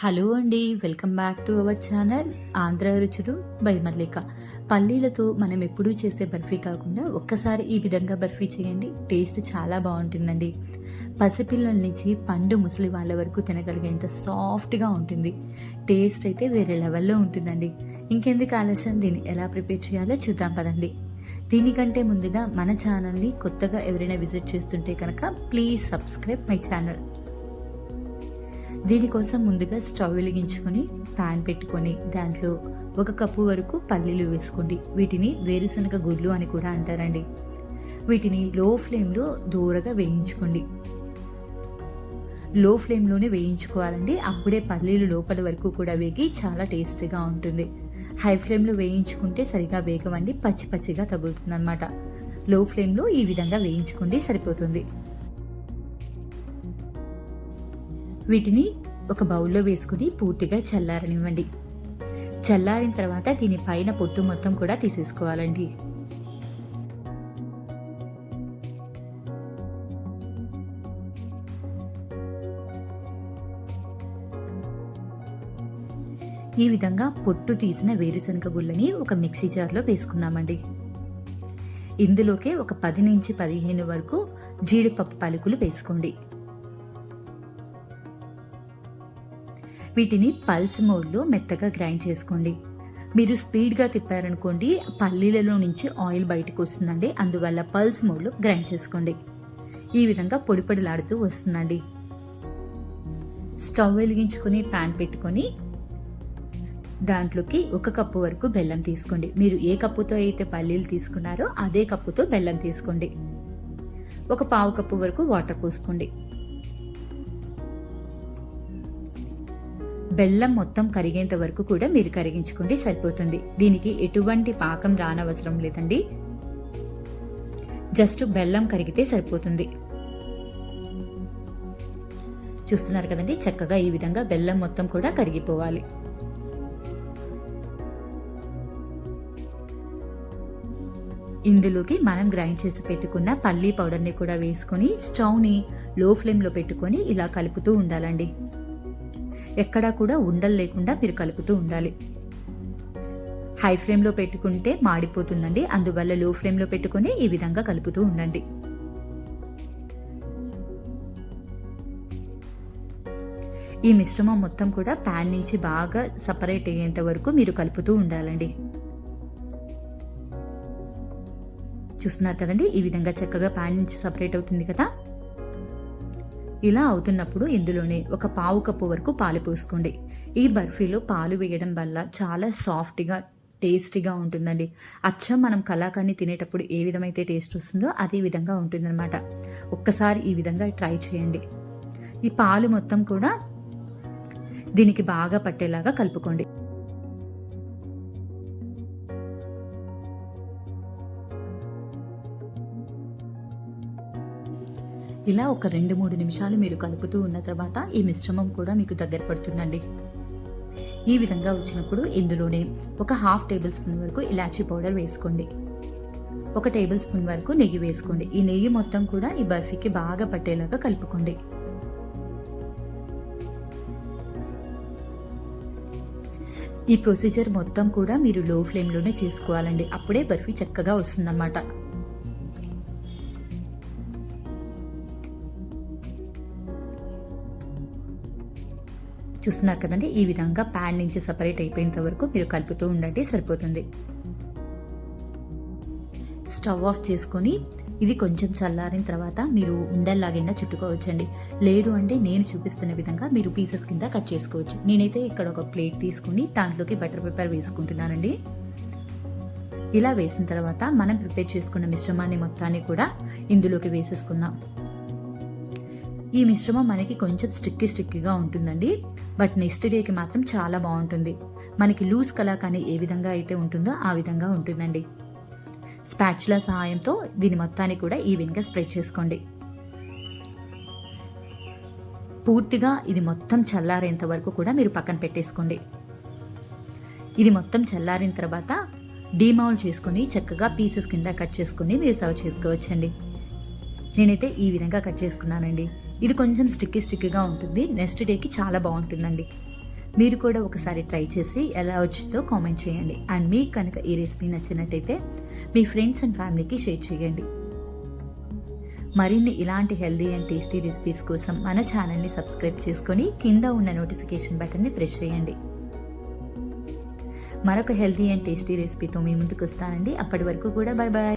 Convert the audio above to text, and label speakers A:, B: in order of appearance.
A: Hello అండి welcome back to our channel Andhra రుచులు by మల్లిక. పల్లీలతో మనం ఎప్పుడూ చేసే బర్ఫీ కాకుండా ఒక్కసారి ఈ విధంగా బర్ఫీ చేయండి టేస్ట్ చాలా బాగుంటుందండి. పసిపిల్లల నుంచి పండు ముసలి వాళ్ళ వరకు తినగలిగేంత సాఫ్ట్గా ఉంటుంది. టేస్ట్ అయితే వేరే లెవెల్లో ఉంటుందండి. ఇంకెందుకు ఆలస్యం? దీన్ని ఎలా ప్రిపేర్ చేయాలో చూద్దాం పదండి. దీనికంటే ముందుగా మన ఛానల్ని కొత్తగా ఎవరైనా విజిట్ చేస్తుంటే కనుక ప్లీజ్ సబ్స్క్రైబ్ మై ఛానల్. దీనికోసం ముందుగా స్టవ్ వెలిగించుకొని ప్యాన్ పెట్టుకొని దాంట్లో ఒక కప్పు వరకు పల్లీలు వేసుకోండి. వీటిని వేరుశనగ గుడ్లు అని కూడా అంటారండి. వీటిని లో ఫ్లేమ్లో దూరగా వేయించుకోండి. లో ఫ్లేమ్లోనే వేయించుకోవాలండి. అప్పుడే పల్లీలు లోపల వరకు కూడా వేగి చాలా టేస్టీగా ఉంటుంది. హై ఫ్లేమ్లో వేయించుకుంటే సరిగా వేగవండి. పచ్చి పచ్చిగా తగులుతుంది అనమాట లో ఫ్లేమ్లో ఈ విధంగా వేయించుకోండి సరిపోతుంది. వీటిని ఒక బౌల్లో వేసుకుని పూర్తిగా చల్లారనివ్వండి. చల్లారిన తర్వాత దీని పైన పొట్టు మొత్తం కూడా తీసేసుకోవాలండి. ఈ విధంగా పొట్టు తీసిన వేరుశనగ గుళ్ళని ఒక మిక్సీ జార్లో వేసుకుందామండి. ఇందులోకే ఒక పది నుంచి పదిహేను వరకు జీడిపప్పు పలుకులు వేసుకోండి. వీటిని పల్స్ మోడ్లో మెత్తగా గ్రైండ్ చేసుకోండి. మీరు స్పీడ్గా తిప్పారనుకోండి పల్లీలలో నుంచి ఆయిల్ బయటకు వస్తుందండి. అందువల్ల పల్స్ మోడ్లో గ్రైండ్ చేసుకోండి. ఈ విధంగా పొడి పొడిలాడుతూ వస్తుందండి. స్టవ్ వెలిగించుకొని ప్యాన్ పెట్టుకొని దాంట్లోకి ఒక కప్పు వరకు బెల్లం తీసుకోండి. మీరు ఏ కప్పుతో అయితే పల్లీలు తీసుకున్నారో అదే కప్పుతో బెల్లం తీసుకోండి. ఒక పావు కప్పు వరకు వాటర్ పోసుకోండి. బెల్లం మొత్తం కరిగేంత వరకు కూడా మీరు కరిగించుకోండి సరిపోతుంది. దీనికి ఎటువంటి పాకం రానవసరం లేదండి. జస్ట్ బెల్లం కరిగితే సరిపోతుంది. చూస్తున్నారు కదండి చక్కగా ఈ విధంగా బెల్లం మొత్తం కూడా కరిగిపోవాలి. ఇందులోకి మనం గ్రైండ్ చేసి పెట్టుకున్న పల్లీ పౌడర్ని కూడా వేసుకొని స్టవ్ని లో ఫ్లేమ్లో పెట్టుకొని ఇలా కలుపుతూ ఉండాలండి. ఎక్కడా కూడా ఉండలు లేకుండా మీరు కలుపుతూ ఉండాలి. హై ఫ్లేమ్లో పెట్టుకుంటే మాడిపోతుందండి. అందువల్ల లో ఫ్లేమ్లో పెట్టుకొని ఈ విధంగా కలుపుతూ ఉండండి. ఈ మిశ్రమం మొత్తం కూడా ప్యాన్ నుంచి బాగా సపరేట్ అయ్యేంత వరకు మీరు కలుపుతూ ఉండాలండి. చూస్తున్నారు కదండి? ఈ విధంగా చక్కగా ప్యాన్ నుంచి సపరేట్ అవుతుంది కదా? ఇలా అవుతున్నప్పుడు ఇందులోనే ఒక పావు కప్పు వరకు పాలు పోసుకోండి. ఈ బర్ఫీలో పాలు వేయడం వల్ల చాలా సాఫ్ట్గా టేస్టీగా ఉంటుందండి. అచ్చం మనం కలాకాన్ని తినేటప్పుడు ఏ విధమైతే టేస్ట్ వస్తుందో అదే విధంగా ఉంటుందన్నమాట. ఒక్కసారి ఈ విధంగా ట్రై చేయండి. ఈ పాలు మొత్తం కూడా దీనికి బాగా పట్టేలాగా కలుపుకోండి. ఇలా ఒక రెండు మూడు నిమిషాలు మీరు కలుపుతూ ఉన్న తర్వాత ఈ మిశ్రమం కూడా మీకు దగ్గర పడుతుందండి. ఈ విధంగా వచ్చినప్పుడు ఇందులోనే ఒక హాఫ్ టేబుల్ స్పూన్ వరకు ఇలాచీ పౌడర్ వేసుకోండి. ఒక టేబుల్ స్పూన్ వరకు నెయ్యి వేసుకోండి. ఈ నెయ్యి మొత్తం కూడా ఈ బర్ఫీకి బాగా పట్టేలాగా కలుపుకోండి. ఈ ప్రొసీజర్ మొత్తం కూడా మీరు లో ఫ్లేమ్లోనే చేసుకోవాలండి. అప్పుడే బర్ఫీ చక్కగా వస్తుందన్నమాట. చూస్తున్నారు కదండి ఈ విధంగా ప్యాన్ నుంచి సపరేట్ అయిపోయేంత వరకు మీరు కలుపుతూ ఉండండి సరిపోతుంది. స్టవ్ ఆఫ్ చేసుకొని ఇది కొంచెం చల్లారిన తర్వాత మీరు ఉండల్లాగైనా చుట్టుకోవచ్చండి. లేదు అంటే నేను చూపిస్తున్న విధంగా మీరు పీసెస్ కింద కట్ చేసుకోవచ్చు. నేనైతే ఇక్కడ ఒక ప్లేట్ తీసుకుని దాంట్లోకి బటర్ పేపర్ వేసుకుంటున్నానండి. ఇలా వేసిన తర్వాత మనం ప్రిపేర్ చేసుకున్న మిశ్రమాన్ని మొత్తాన్ని కూడా ఇందులోకి వేసేసుకుందాం. ఈ మిశ్రమం మనకి కొంచెం స్టిక్కీ స్టిక్కీగా ఉంటుందండి. బట్ నెక్స్ట్ డేకి మాత్రం చాలా బాగుంటుంది. మనకి లూజ్ కలాకాని ఏ విధంగా అయితే ఉంటుందో ఆ విధంగా ఉంటుందండి. స్పాచ్ల సహాయంతో దీని మొత్తాన్ని కూడా ఈవెన్గా స్ప్రెడ్ చేసుకోండి. పూర్తిగా ఇది మొత్తం చల్లారేంత వరకు కూడా మీరు పక్కన పెట్టేసుకోండి. ఇది మొత్తం చల్లారిన తర్వాత డీమౌల్ చేసుకుని చక్కగా పీసెస్ కింద కట్ చేసుకుని మీరు సర్వ్ చేసుకోవచ్చండి. నేనైతే ఈ విధంగా కట్ చేసుకున్నానండి. ఇది కొంచెం స్టిక్కీ స్టిక్కీగా ఉంటుంది. నెక్స్ట్ డేకి చాలా బాగుంటుందండి. మీరు కూడా ఒకసారి ట్రై చేసి ఎలా వచ్చిందో కామెంట్ చేయండి. అండ్ మీకు కనుక ఈ రెసిపీ నచ్చినట్టయితే మీ ఫ్రెండ్స్ అండ్ ఫ్యామిలీకి షేర్ చేయండి. మరిన్ని ఇలాంటి హెల్దీ అండ్ టేస్టీ రెసిపీస్ కోసం మన ఛానల్ని సబ్స్క్రైబ్ చేసుకొని కింద ఉన్న నోటిఫికేషన్ బటన్ని ప్రెస్ చేయండి. మరొక హెల్దీ అండ్ టేస్టీ రెసిపీతో మీ ముందుకు వస్తానండి. అప్పటి వరకు కూడా బాయ్ బాయ్